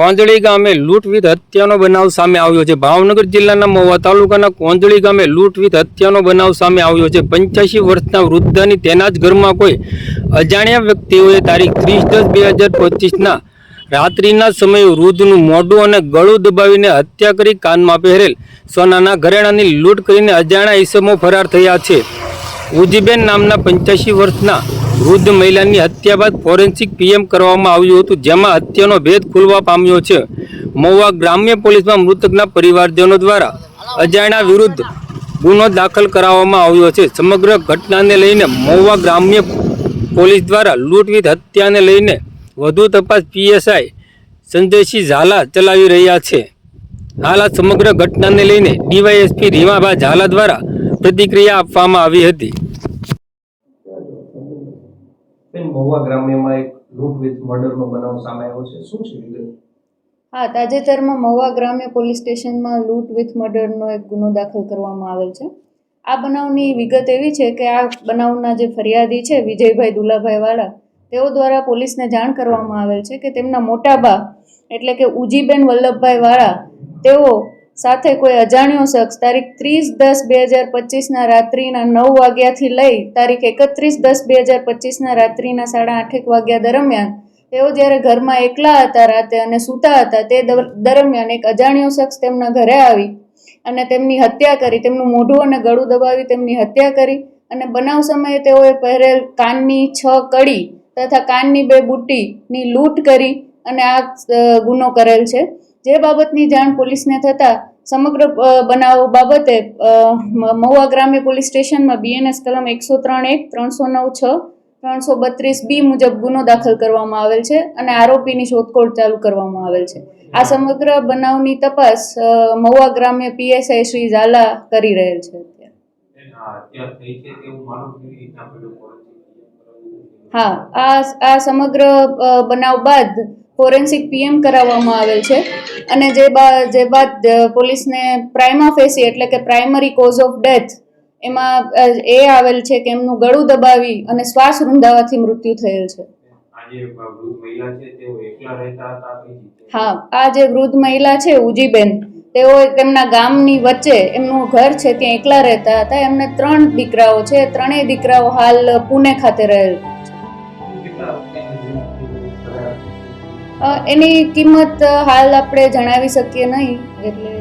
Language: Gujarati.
કોંદળી ગામે લૂંટવિથ હત્યાનો બનાવ સામે આવ્યો છે. ભાવનગર જિલ્લાના મહુવા તાલુકાના કોંજળી ગામે લૂંટવિધ હત્યાનો બનાવ સામે આવ્યો છે. પંચ્યાસી વર્ષના વૃદ્ધની તેના જ ઘરમાં કોઈ અજાણ્યા વ્યક્તિઓએ તારીખ ત્રીસ દસ બે હજાર પચીસના રાત્રિના સમયે વૃદ્ધનું મોઢું અને ગળું દબાવીને હત્યા કરી કાનમાં પહેરેલ સોનાના ઘરેણાની લૂંટ કરીને અજાણ્યા ઈસમો ફરાર થયા છે. ઉજીબેન નામના પંચ્યાસી વર્ષના વૃદ્ધ મહિલાની હત્યા બાદ ફોરેન્સિક પીએમ કરવામાં આવ્યું હતું, જેમાં હત્યાનો ભેદ ખુલવા પામ્યો છે. મહુવા ગ્રામ્ય પોલીસમાં મૃતકના પરિવારજનો દ્વારા અજાણ્યા વિરુદ્ધ ગુનો દાખલ કરાવવામાં આવ્યો છે. સમગ્ર ઘટનાને લઈને મહુવા ગ્રામ્ય પોલીસ દ્વારા લૂંટવીત હત્યાને લઈને વધુ તપાસ પીએસઆઈ સંજયસિંહ ઝાલા ચલાવી રહ્યા છે. હાલ આ સમગ્ર ઘટનાને લઈને ડીવાયએસપી રીમાબા ઝાલા દ્વારા પ્રતિક્રિયા આપવામાં આવી હતી. બેન, મહુવા ગ્રામ્યમાં એક લૂંટ વિથ મર્ડરનો બનાવ સામે આવ્યો છે. શું છે વિગત? હા, તાજેતરમાં મહુવા ગ્રામ્ય પોલીસ સ્ટેશનમાં લૂંટ વિથ મર્ડરનો એક ગુનો દાખલ કરવામાં આવેલ છે. આ બનાવની વિગત એવી છે કે આ બનાવના જે ફરિયાદી છે, વિજયભાઈ દુલાભાઈ વાળા તેઓ દ્વારા પોલીસને જાણ કરવામાં આવેલ છે કે તેમના મોટા બા એટલે કે ઉજીબેન વલ્લભભાઈ વાળા તેઓ સાથે કોઈ અજાણ્યો શખ્સ તારીખ ત્રીસ દસ બે હજાર પચીસના રાત્રિના નવ વાગ્યાથી લઈ તારીખ એકત્રીસ દસ બે હજાર પચીસના રાત્રિના સાડા આઠેક વાગ્યા દરમિયાન તેઓ જ્યારે ઘરમાં એકલા હતા રાતે અને સૂતા હતા તે દરમિયાન એક અજાણ્યો શખ્સ તેમના ઘરે આવી અને તેમની હત્યા કરી, તેમનું મોઢું અને ગળું દબાવી તેમની હત્યા કરી અને બનાવ સમયે તેઓએ પહેરેલ કાનની છ કડી તથા કાનની બે બુટ્ટીની લૂંટ કરી અને આ ગુનો કરેલ છે. જે બાબતની જાણ પોલીસને થતાં સમગ્ર બનાવ બાબતે મહુવા ગ્રામ્ય પોલીસ સ્ટેશનમાં બીએનએસ કલમ એકસો ત્રણ એક, ત્રણસો નવ છ, ત્રણસો બત્રીસ બી મુજબ ગુનો દાખલ કરવામાં આવેલ છે અને આરોપીની શોધખોળ ચાલુ કરવામાં આવેલ છે. આ સમગ્ર બનાવની તપાસ મહુવા ગ્રામ્ય પીએસઆઈ શ્રી ઝાલા કરી રહેલ છે અત્યારે. હા આ આ સમગ્ર બનાવ બાદ ફોરેન્સિક પીએમ કરાવવામાં આવેલ છે. અને જે બા જે બાદ પોલીસને પ્રાઇમા ફેસી એટલે કે પ્રાઇમરી કોઝ ઓફ ડેથ એમાં એ આવેલ છે કે એમનું ગળું દબાવી અને શ્વાસ રૂંધાવાથી મૃત્યુ થયેલ છે. હા આ જે વૃદ્ધ મહિલા છે ઉજીબેન તેઓ તેમના ગામની વચ્ચે એમનું ઘર છે ત્યાં એકલા રહેતા હતા. એમને ત્રણ દીકરાઓ છે. ત્રણેય દીકરાઓ હાલ પુણે ખાતે રહેલ એની કિંમત હાલ આપણે જણાવી શકીએ નહીં એટલે